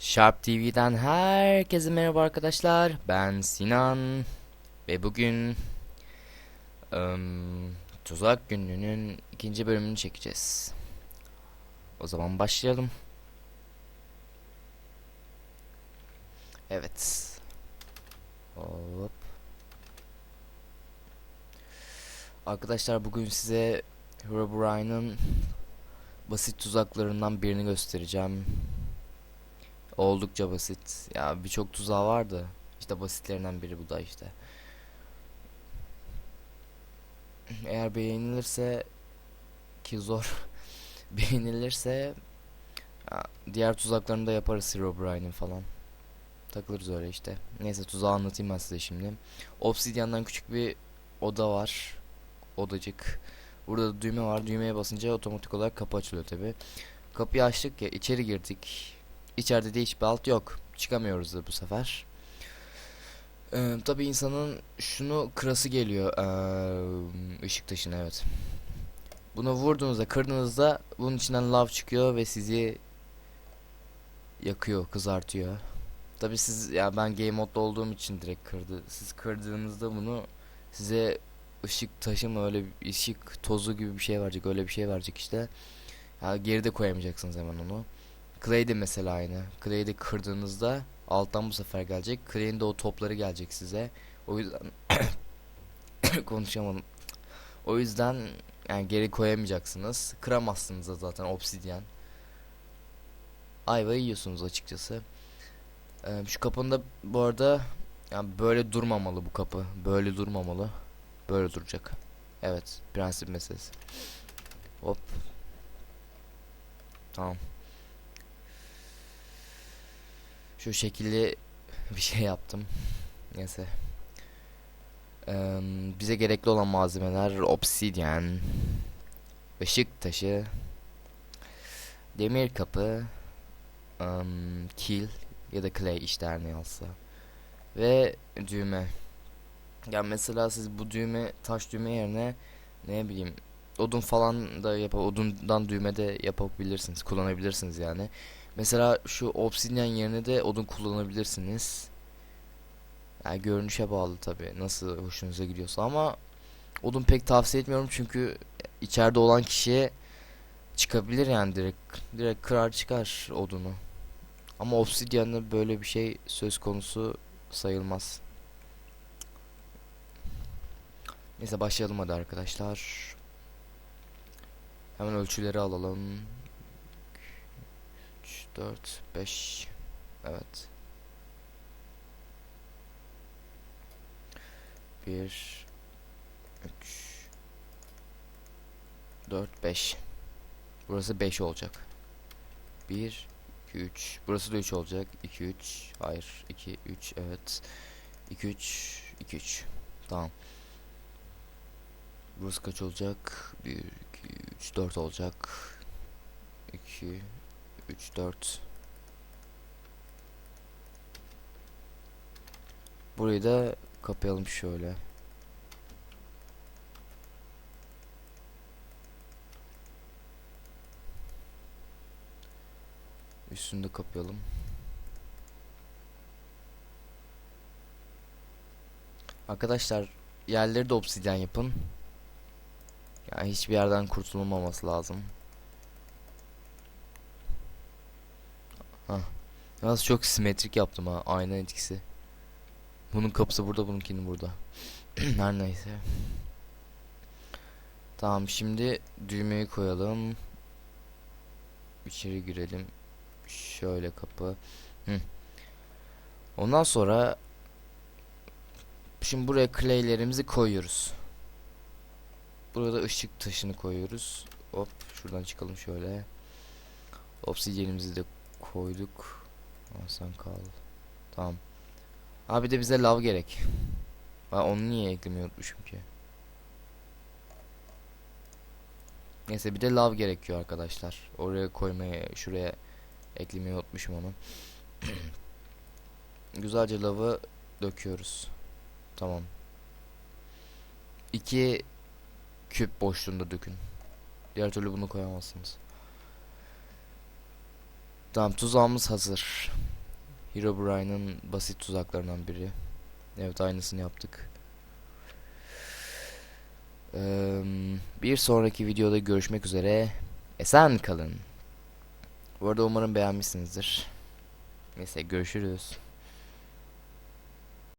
Sharp TV'den herkese merhaba arkadaşlar. Ben Sinan ve bugün ım, Tuzak Günlüğü'nün ikinci bölümünü çekeceğiz. O zaman başlayalım. Evet. Hop. Arkadaşlar bugün size Herobrine'ın basit tuzaklarından birini göstereceğim. Oldukça basit. Ya birçok tuzağı vardı. İşte basitlerinden biri bu da işte. Eğer beğenilirse ki zor beğenilirse diğer tuzaklarını da yaparız Herobrine'in falan. Takılırız öyle işte. Neyse tuzağı anlatayım ben size şimdi. Obsidian'dan küçük bir oda var. Odacık. Burada da düğme var. Düğmeye basınca otomatik olarak kapı açılıyor tabi. Kapıyı açtık ya içeri girdik. İçeride de hiçbir alt yok. Çıkamıyoruz da bu sefer. Ee, tabii insanın şunu kırası geliyor. Ee, ışık taşını evet. Bunu vurduğunuzda kırdığınızda bunun içinden lav çıkıyor ve sizi yakıyor, kızartıyor. Tabii siz ya ben game modda olduğum için direkt kırdı. Siz kırdığınızda bunu size ışık taşı mı öyle bir ışık tozu gibi bir şey verecek öyle bir şey verecek işte. Ya geride koyamayacaksınız hemen onu. Clay de mesela aynı. Clay'i de kırdığınızda alttan bu sefer gelecek. Clay'in de o topları gelecek size. O yüzden konuşamadım. O yüzden yani geri koyamayacaksınız. Kıramazsınız da zaten obsidyen. Ayva yiyorsunuz açıkçası. Ee, şu kapının da bu arada yani böyle durmamalı bu kapı. Böyle durmamalı. Böyle duracak. Evet, prensip meselesi. Hop. Tamam. Şu şekilli bir şey yaptım. Neyse. Eee, bize gerekli olan malzemeler obsidyen, ışık taşı, demir kapı, em, kil ya da clay işte her ne alsa ve düğme. Ya mesela siz bu düğme taş düğme yerine ne bileyim odun falan da yap odundan düğme de yapabilirsiniz, kullanabilirsiniz yani. Mesela şu obsidyen yerine de odun kullanabilirsiniz. Yani görünüşe bağlı tabi nasıl hoşunuza gidiyorsa ama odun pek tavsiye etmiyorum çünkü içeride olan kişiye çıkabilir yani direkt direkt kırar çıkar odunu. Ama obsidyende böyle bir şey söz konusu sayılmaz. Neyse başlayalım hadi arkadaşlar. Hemen ölçüleri alalım. 3, 4, 5. Evet. 1 3 4 5 Burası 5 olacak. 1 2 3 Burası da 3 olacak. 2 3 Hayır 2 3 evet. 2 3 2 3 Tamam. Burası kaç olacak? 1 2 3 4 olacak. 2 3 4 Burayı da kapayalım şöyle. Üstünü de kapayalım. Arkadaşlar yerleri de obsidyen yapın. Yani hiçbir yerden kurtulmaması lazım. Hah. Yalnız çok simetrik yaptım ha. Ayna etkisi. Bunun kapısı burada, bununkinin burada. Her neyse. Tamam, şimdi düğmeyi koyalım. İçeri girelim. Şöyle kapı. Hı. Ondan sonra şimdi buraya claylerimizi koyuyoruz. Burada ışık taşını koyuyoruz. Hop, şuradan çıkalım şöyle. Obsidyenimizi de koyduk. Sen kal. Tamam. Abi de bize lav gerek. Ben onu niye eklemeyi unutmuşum ki? Neyse bir de lav gerekiyor arkadaşlar. Oraya koymaya, şuraya eklemeyi unutmuşum onu. Güzelce lavı döküyoruz. Tamam. İki küp boşluğunda dökün. Diğer türlü bunu koyamazsınız. Tamam tuzağımız hazır. Herobrine'ın basit tuzaklarından biri. Evet aynısını yaptık. Eee, bir sonraki videoda görüşmek üzere. Esen kalın. Bu arada umarım beğenmişsinizdir. Neyse görüşürüz.